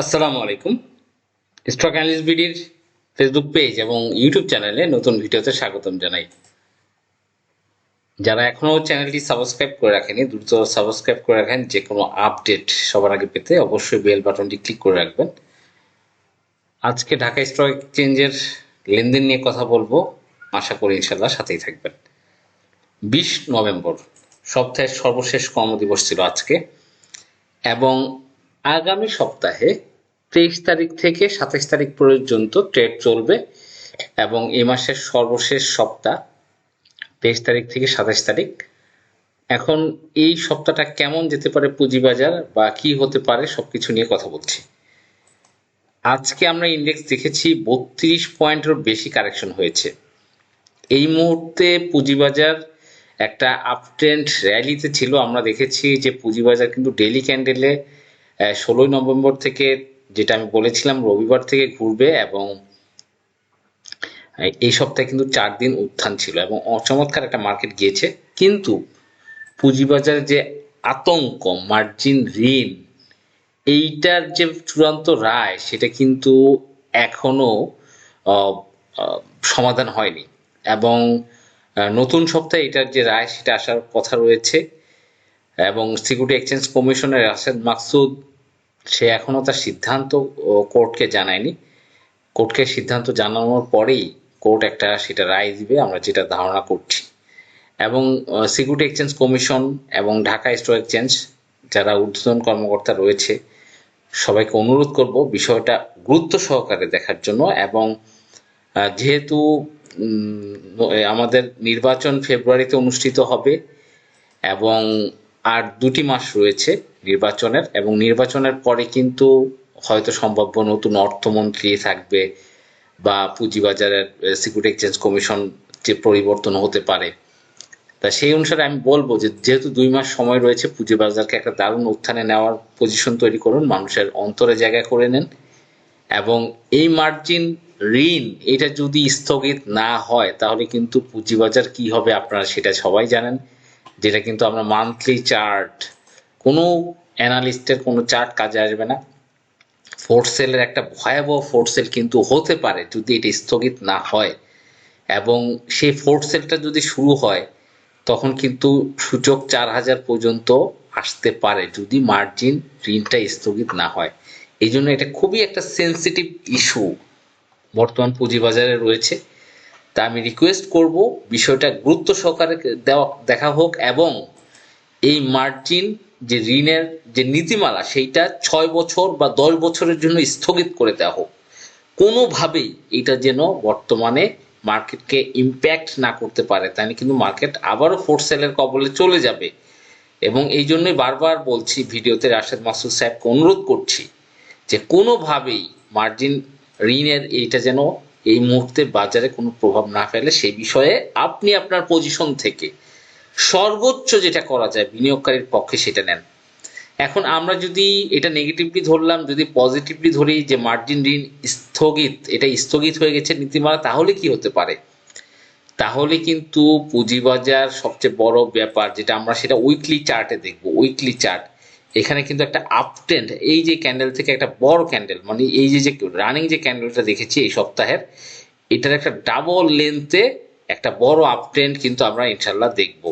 আসসালামু আলাইকুম। Stock analyst বিডির ফেসবুক পেজ এবং ইউটিউব চ্যানেলে নতুন ভিডিওতে স্বাগতম জানাই। যারা এখনও চ্যানেলটি সাবস্ক্রাইব করে রাখেনি, দ্রুত সাবস্ক্রাইব করে রাখেন যে কোনো আপডেট সবার আগে পেতে অবশ্যই বেল বাটনটি ক্লিক করে রাখবেন। আজকে ঢাকা স্টক এক্সচেঞ্জের লেনদেন নিয়ে কথা বলব। আশা করি ইনশাল্লাহ সাথেই থাকবেন। বিশ নভেম্বর, সপ্তাহের সর্বশেষ কর্মদিবস ছিল আজকে এবং আগামী সপ্তাহে তেইশ তারিখ থেকে সাতাইশ তারিখ পর্যন্ত ট্রেড চলবে এবং এ মাসের সর্বশেষ সপ্তাহ, তেইশ তারিখ থেকে সাতাইশ তারিখ। এখন এই সপ্তাহটা কেমন যেতে পারে পুঁজিবাজার বা কি হতে পারে সবকিছু নিয়ে কথা বলছি। আজকে আমরা ইন্ডেক্স দেখেছি বত্রিশ পয়েন্টের বেশি কারেকশন হয়েছে। এই মুহূর্তে পুঁজিবাজার একটা আপট্রেন্ড র্যালিতে ছিল। আমরা দেখেছি যে পুঁজিবাজার কিন্তু ডেলি ক্যান্ডেলে ষোলোই নভেম্বর থেকে যেটা আমি বলেছিলাম রবিবার থেকে ঘুরবে এবং এই সপ্তাহে কিন্তু চার দিন উত্থান ছিল এবং অচমৎকার একটা মার্কেট গিয়েছে। কিন্তু পুঁজিবাজারের যে আতঙ্ক মার্জিন ঋণ, এইটার যে চূড়ান্ত রায়, সেটা কিন্তু এখনও সমাধান হয়নি। এবং নতুন সপ্তাহে এটার যে রায়, সেটা আসার কথা রয়েছে। এবং সিকিউরিটি এক্সচেঞ্জ কমিশনের রাশেদ মাকসুদ সে এখনও তার সিদ্ধান্ত কোর্টকে জানায়নি। কোর্টকে সিদ্ধান্ত জানানোর পরেই কোর্ট একটা সেটা রায় দিবে, আমরা যেটা ধারণা করছি। এবং সিকিউরিটি এক্সচেঞ্জ কমিশন এবং ঢাকা স্টক এক্সচেঞ্জ যারা ঊর্ধ্বতন কর্মকর্তা রয়েছে, সবাইকে অনুরোধ করব বিষয়টা গুরুত্ব সহকারে দেখার জন্য এবং যেহেতু আমাদের নির্বাচন ফেব্রুয়ারিতে অনুষ্ঠিত হবে এবং আর দুটি মাস রয়েছে নির্বাচনের এবং নির্বাচনের পরে কিন্তু হয়তো সম্ভাব্য নতুন অর্থমন্ত্রী থাকবে বা পুঁজিবাজারের সিকিউরিটি এক্সচেঞ্জ কমিশন যে পরিবর্তন হতে পারে। তা সেই অনুসারে আমি বলব যে যেহেতু দুই মাস সময় রয়েছে, পুঁজিবাজারকে একটা দারুণ উত্থানে নেওয়ার পজিশন তৈরি করুন, মানুষের অন্তরে জায়গা করে নেন এবং এই মার্জিন ঋণ এটা যদি স্থগিত না হয়, তাহলে কিন্তু পুঁজিবাজার কি হবে আপনারা সেটা সবাই জানেন। যেটা কিন্তু আমরা মান্থলি চার্ট কোনো অ্যানালিস্টের কোনো চার্ট কাজে আসবে না। ফোর্থ সেলের একটা ভয়াবহ ফোর্থ সেল কিন্তু হতে পারে যদি এটা স্থগিত না হয়। এবং সেই ফোর্থ সেলটা যদি শুরু হয়, তখন কিন্তু সূচক চার হাজার পর্যন্ত আসতে পারে যদি মার্জিন ঋণটা স্থগিত না হয়। এই জন্য এটা খুবই একটা সেন্সিটিভ ইস্যু বর্তমান পুঁজিবাজারে রয়েছে। তা আমি রিকোয়েস্ট করব বিষয়টা গুরুত্ব সহকারে দেওয়া, দেখা হোক এবং এই মার্জিন যে ঋণের যে নীতিমালা সেইটা ছয় বছর বা দশ বছরের জন্য স্থগিত করে দেওয়া হোক। কোনোভাবেই এটা যেন বর্তমানে মার্কেটকে ইম্প্যাক্ট না করতে পারে তাহলে কিন্তু মার্কেট আবারও ফোর্থ সেলের কবলে চলে যাবে। এবং এই জন্যই বারবার বলছি, ভিডিওতে রাশেদ মাসুদ সাহেবকে অনুরোধ করছি যে কোনোভাবেই মার্জিন ঋণের এইটা যেন এই মুহূর্তে বাজারে কোনো প্রভাব না ফেলে সেই বিষয়ে আপনি আপনার পজিশন থেকে সর্বোচ্চ যেটা করা যায়, বিনিয়োগকারীর পক্ষে সেটা নেন। এখন আমরা যদি এটা নেগেটিভলি ধরলাম, যদি পজিটিভলি ধরি যে মার্জিন ঋণ স্থগিত, এটা স্থগিত হয়ে গেছে নীতিমালা, তাহলে কি হতে পারে? তাহলে কিন্তু পুঁজিবাজার সবচেয়ে বড় ব্যাপার, যেটা আমরা সেটা উইকলি চার্টে দেখব উইকলি চার্ট এখানে কিন্তু একটা আপট্রেন্ড এই যে ক্যান্ডেল থেকে একটা বড় ক্যান্ডেল মানে এই যে যে রানিং যে ক্যান্ডেলটা দেখেছি এই সপ্তাহের, এটার একটা ডাবল লেন্থে একটা বড় আপট্রেন্ড কিন্তু আমরা ইনশাল্লাহ দেখব।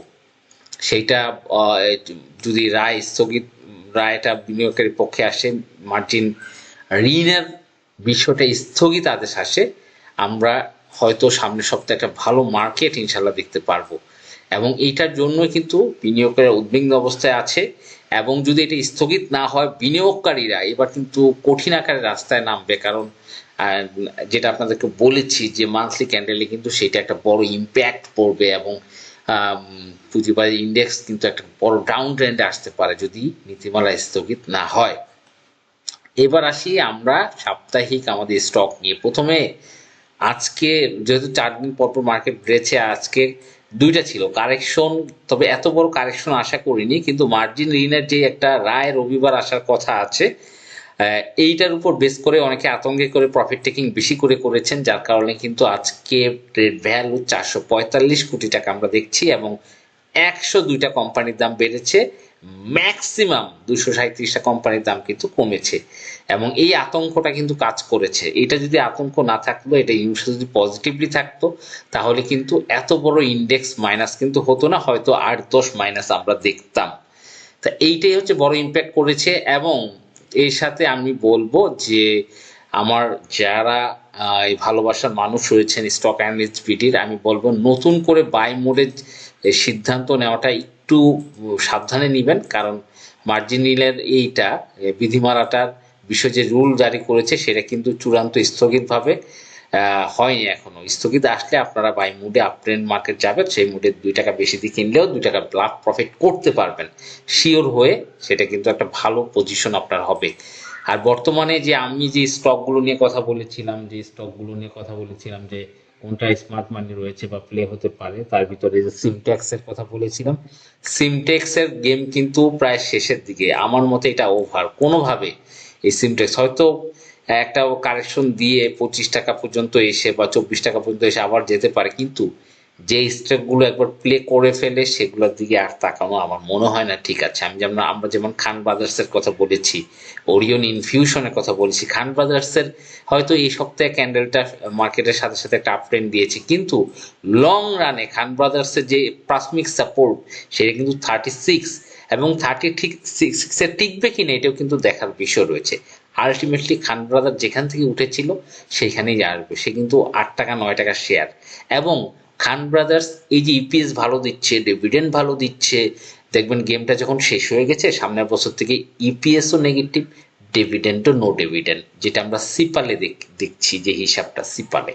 সেইটা যদি রায়, স্থগিত, রায়টা বিনিয়োগকারীর পক্ষে আসে মার্জিন ঋণের বিষয়টা স্থগিত আদেশ আসে, আমরা হয়তো সামনের সপ্তাহে একটা ভালো মার্কেট ইনশাল্লাহ দেখতে পারব। এবং এইটার জন্য কিন্তু বিনিয়োগকারীরা উদ্বিগ্ন অবস্থায় আছে। এবং যদি এটা স্থগিত না হয়, বিনিয়োগকারীরা এবার কিন্তু কঠিন আকারে রাস্তায় নামবে। কারণ যেটা আপনাদেরকে বলেছি যে মান্থলি ক্যান্ডেলে কিন্তু সেটা একটা বড় ইম্প্যাক্ট পড়বে এবং পুঁজিবাজার ইন্ডেক্স কিন্তু একটা বড় ডাউন ট্রেন্ডে আসতে পারে যদি নীতিমালা স্থগিত না হয়। এবার আসি আমরা সাপ্তাহিক আমাদের স্টক নিয়ে। প্রথমে আজকে, যেহেতু চার দিন পর পর মার্কেট বেড়েছে, আজকে দুইটা ছিল। কারেকশন তবে এত বড় কারেকশন আশা করিনি, কিন্তু মার্জিন ঋণের যে একটা রায় রবিবার আসার কথা আছে এইটার উপর বেস করে অনেকে আতঙ্কে করে প্রফিট টেকিং বেশি করে করেছেন, যার কারণে কিন্তু আজকে ভ্যালু চারশো পঁয়তাল্লিশ কোটি টাকা আমরা দেখছি এবং একশো দুইটা কোম্পানির দাম বেড়েছে। ম্যাক্সিমাম দুশো সাঁত্রিশটা কোম্পানির দাম কিন্তু কমেছে। এবং এই আতঙ্কটা কিন্তু কাজ করেছে। এটা যদি আতঙ্ক না থাকতো, এটা ইউএস যদি পজিটিভলি থাকতো, তাহলে কিন্তু এত বড় ইন্ডেক্স মাইনাস কিন্তু হতো না, হয়তো আট দশ মাইনাস আমরা দেখতাম। তা এইটাই হচ্ছে বড় ইম্প্যাক্ট করেছে। এবং এর সাথে আমি বলব যে, আমার যারা এই ভালোবাসার মানুষ রয়েছেন স্টক অ্যানালিস্ট ভিডির আমি বলব নতুন করে বাই মোডের সিদ্ধান্ত নেওয়াটা একটু সাবধানে নেবেন, কারণ মার্জিন মার্জিনিলের এইটা বিধিমালাটার বিষয় যে রুল জারি করেছে, সেটা কিন্তু চূড়ান্ত স্থগিতভাবে হয়নি এখনও। স্থগিত আসলে আপনারা বাই মুডে আপট্রেন্ড মার্কেট যাবেন, সেই মুডে দুই টাকা বেশি দিয়ে কিনলেও দুই টাকা লাভ প্রফিট করতে পারবেন। শিওর হয়ে সেটা কিন্তু একটা ভালো পজিশন আপনার হবে। আর বর্তমানে যে আমি যে স্টকগুলো নিয়ে কথা বলেছিলাম, যে স্টকগুলো নিয়ে কথা বলেছিলাম, যে কোনটা স্মার্ট মানি রয়েছে বা প্লে হতে পারে, তার ভিতরে যে সিমটেক্স এর কথা বলেছিলাম। সিমটেক্স এর গেম কিন্তু প্রায় শেষের দিকে, আমার মতে এটা ওভার কোনোভাবে এই সিমটেক্স হয়তো একটা কারেকশন দিয়ে পঁচিশ টাকা পর্যন্ত এসে বা চব্বিশ টাকা পর্যন্ত এসে আবার যেতে পারে, কিন্তু যে স্টেপগুলো একবার প্লে করে ফেলে সেগুলোর দিকে আর তাকানো আমার মনে হয় না ঠিক আছে। আমি যেমন, আমরা যেমন খান ব্রাদার্সের কথা বলেছি ওরিয়ন ইনফিউশনের কথা বলেছি, খান ব্রাদার্সের হয়তো এই সপ্তাহে ক্যান্ডেলটা মার্কেটের সাথে সাথে একটা আপট্রেন্ড দিয়েছে, কিন্তু লং রানে খান ব্রাদার্সের যে প্রাথমিক সাপোর্ট সেটা কিন্তু থার্টি সিক্স এবং থার্টি ঠিক সিক্সে টিকবে কিনা এটাও কিন্তু দেখার বিষয় রয়েছে। আলটিমেটলি খান ব্রাদার যেখান থেকে উঠেছিল, সেখানেই আসবে। সে কিন্তু আট টাকা, নয় টাকা শেয়ার এবং খান ব্রাদার্স, এই যে ইপিএস ভালো দিচ্ছে ডিভিডেন্ড ভালো দিচ্ছে, দেখবেন গেমটা যখন শেষ হয়ে গেছে, সামনের বছর থেকে ইপিএসও নেগেটিভ ডিভিডেন্ডও নো ডিভিডেন্ড যেটা আমরা সিপালে দেখ- দেখছি যে হিসাবটা সিপালে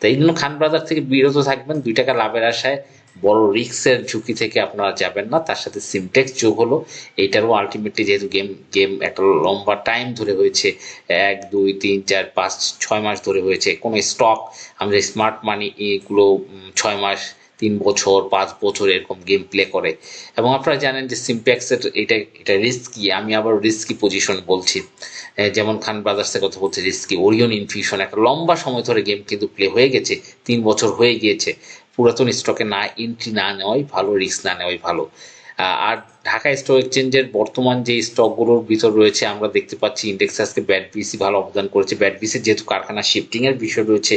তাই জন্য খান ব্রাদার থেকে বিরত থাকবেন, দুই টাকা লাভের আশায় বড় রিস্কের ঝুঁকি থেকে আপনারা যাবেন না। তার সাথে সিমটেক্স যোগ হলো। এইটারও আলটিমেটলি যেহেতু গেম গেম একটা লম্বা টাইম ধরে হয়েছে, এক, দুই, তিন, চার, পাঁচ, ছয় মাস ধরে হয়েছে। কোনো স্টক আমাদের স্মার্ট মানি এগুলো ছয় মাস, তিন বছর, পাঁচ বছর এরকম গেম প্লে করে। এবং আপনারা জানেন যে সিমপ্যাক্সের এটা এটা রিস্কি আমি আবার রিস্কি পজিশন বলছি। যেমন খান ব্রাদার্সের কথা বলছে রিস্কি ওরিয়ন ইনফিউশন একটা লম্বা সময় ধরে গেম কিন্তু প্লে হয়ে গেছে, তিন বছর হয়ে গিয়েছে। পুরাতন স্টকে না এন্ট্রি না নেওয়াই ভালো রিস্ক না নেওয়াই ভালো। আর ঢাকা স্টক এক্সচেঞ্জের বর্তমান যে স্টকগুলোর ভিতর রয়েছে, আমরা দেখতে পাচ্ছি ইন্ডেক্স আজকে ব্যাট বিসি ভালো অবদান করেছে। ব্যাট বিসি যেহেতু কারখানা শিফটিং এর বিষয় রয়েছে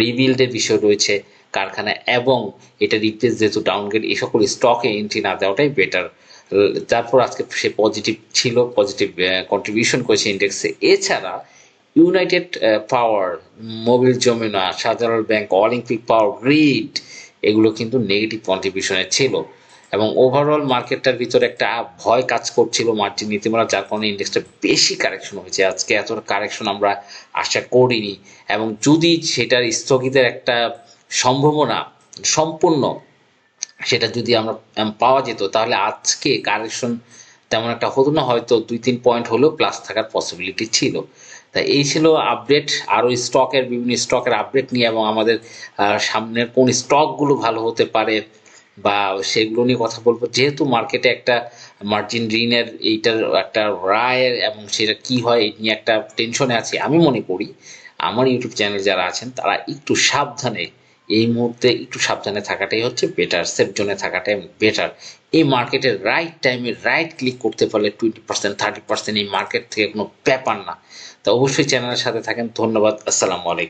রিবিল্ডের বিষয় রয়েছে কারখানা, এবং এটা রিপ্লেস যেহেতু ডাউনগ্রেড এই সকল স্টকে এন্ট্রি না দেওয়াটাই বেটার তারপর আজকে সে পজিটিভ ছিল পজিটিভ কন্ট্রিবিউশন করেছে ইন্ডেক্সে এছাড়া ইউনাইটেড পাওয়ার মোবিল জমিনা সাধারণ ব্যাংক অলিম্পিক পাওয়ার গ্রিড এগুলো কিন্তু নেগেটিভ কন্ট্রিবিউশনে ছিল। এবং ওভারঅল মার্কেটটার ভিতরে একটা ভয় কাজ করছিল মার্জিন নীতিমালা, যার কারণে ইন্ডেক্সটা বেশি কারেকশন হয়েছে। আজকে এতটা কারেকশন আমরা আশা করিনি। এবং যদি সেটার স্থগিতের একটা সম্ভাবনা সম্পূর্ণ সেটা যদি আমরা পাওয়া যেত, তাহলে আজকে কারেকশন তেমন একটা হতো না। হয়তো দুই তিন পয়েন্ট হলেও প্লাস থাকার পসিবিলিটি ছিল। তা এই ছিল আপডেট আরও স্টকের বিভিন্ন স্টকের আপডেট নিয়ে এবং আমাদের সামনের কোন স্টকগুলো ভালো হতে পারে বা সেগুলো নিয়ে কথা বলব। যেহেতু মার্কেটে একটা মার্জিন ঋণের এইটার একটা রায়ের এবং সেটা কি হয় এই নিয়ে একটা টেনশনে আছে, আমি মনে করি আমার ইউটিউব চ্যানেল যারা আছেন, তারা একটু সাবধানে এই মুহূর্তে একটু সাবধানে থাকাটাই হচ্ছে বেটার সেফ জোনে থাকাটাই বেটার এই মার্কেটের রাইট টাইমে রাইট ক্লিক করতে পারলে টোয়েন্টি পার্সেন্ট থার্টি পার্সেন্ট এই মার্কেট থেকে কোনো ব্যাপার না। তো অবশ্যই চ্যানেলের সাথে থাকেন। ধন্যবাদ। আসসালামু আলাইকুম।